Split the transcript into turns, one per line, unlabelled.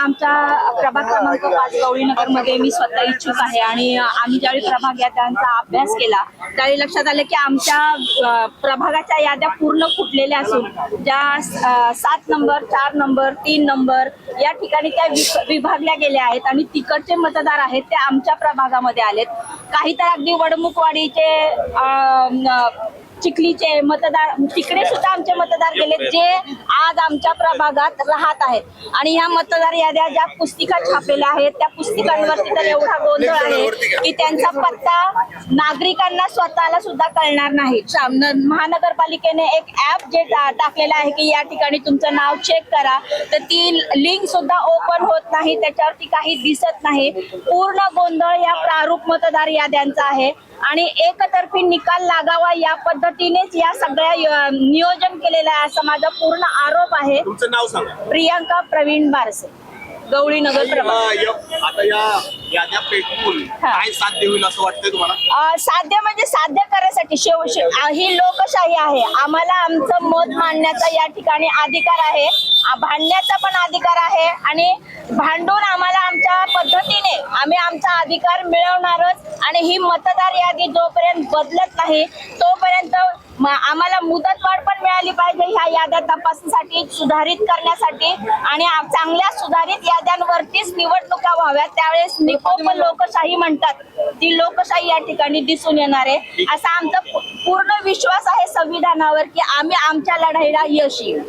आमच्या प्रभाग क्रमांक पाच गवळीनगरमध्ये मी स्वतः इच्छुक आहे आणि आम्ही ज्यावेळी प्रभाग याद्यांचा अभ्यास केला त्यावेळी लक्षात आलं की आमच्या प्रभागाच्या याद्या पूर्ण फुटलेल्या असून ज्या सात नंबर चार नंबर तीन नंबर या ठिकाणी त्या वि- विभागल्या गेल्या आहेत आणि तिकडचे मतदार आहेत ते आमच्या प्रभागामध्ये आलेत. काही तर अगदी वडमुखवाडीचे चिखलीचे मतदार तिकडे सुद्धा आमचे मतदार गेले जे आज आमच्या प्रभागात राहत आहेत. आणि ह्या मतदार याद्या ज्या पुस्तिका छापलेल्या आहेत त्या पुस्तिकांवरती तर एवढा गोंधळ आहे की त्यांचा पत्ता नागरिकांना स्वतःला सुद्धा कळणार नाही. महानगरपालिकेने एक ऍप जे टाकलेलं आहे की या ठिकाणी तुमचं नाव चेक करा. तर ती लिंक सुद्धा ओपन होत नाही त्याच्यावरती काही दिसत नाही. पूर्ण गोंधळ या प्रारूप मतदार याद्यांचा आहे. आणि एकतर्फी निकाल लागावा या पद्धतीनेच या सगळ्या नियोजन केलेलं आहे असा माझा पूर्ण आरोप आहे.
तुमचं नाव सांगा.
प्रियांका प्रवीण बारसे. गवळी नगर
आता या याद्या पेटवून. काय साध्य होईल असं वाटतंय तुम्हाला?
अ, साध्य म्हणजे साध्य करण्यासाठी शेव शे- अ, ही लोकशाही आहे. आम्हाला आमचं मत मांडण्याचा या ठिकाणी अधिकार आहे. भांडण्याचा पण अधिकार आहे आणि भांडून आम्हाला आमच्या पद्धतीने आम्ही आमचा अधिकार मिळवणारच आणि ही मतदार यादी जोपर्यंत बदलत नाही तोपर्यंत आम्हाला मुदतवाढ पण मिळाली पाहिजे ह्या याद्या तपासणीसाठी सुधारित करण्यासाठी आणि चांगल्या सुधारित याद्यांवरतीच निवडणुका व्हाव्यात. त्यावेळेस निकोप लोकशाही म्हणतात ती लोकशाही या ठिकाणी दिसून येणार आहे. असा आमचा पूर्ण विश्वास आहे संविधानावर की आम्ही आमच्या लढाईला यश येऊ.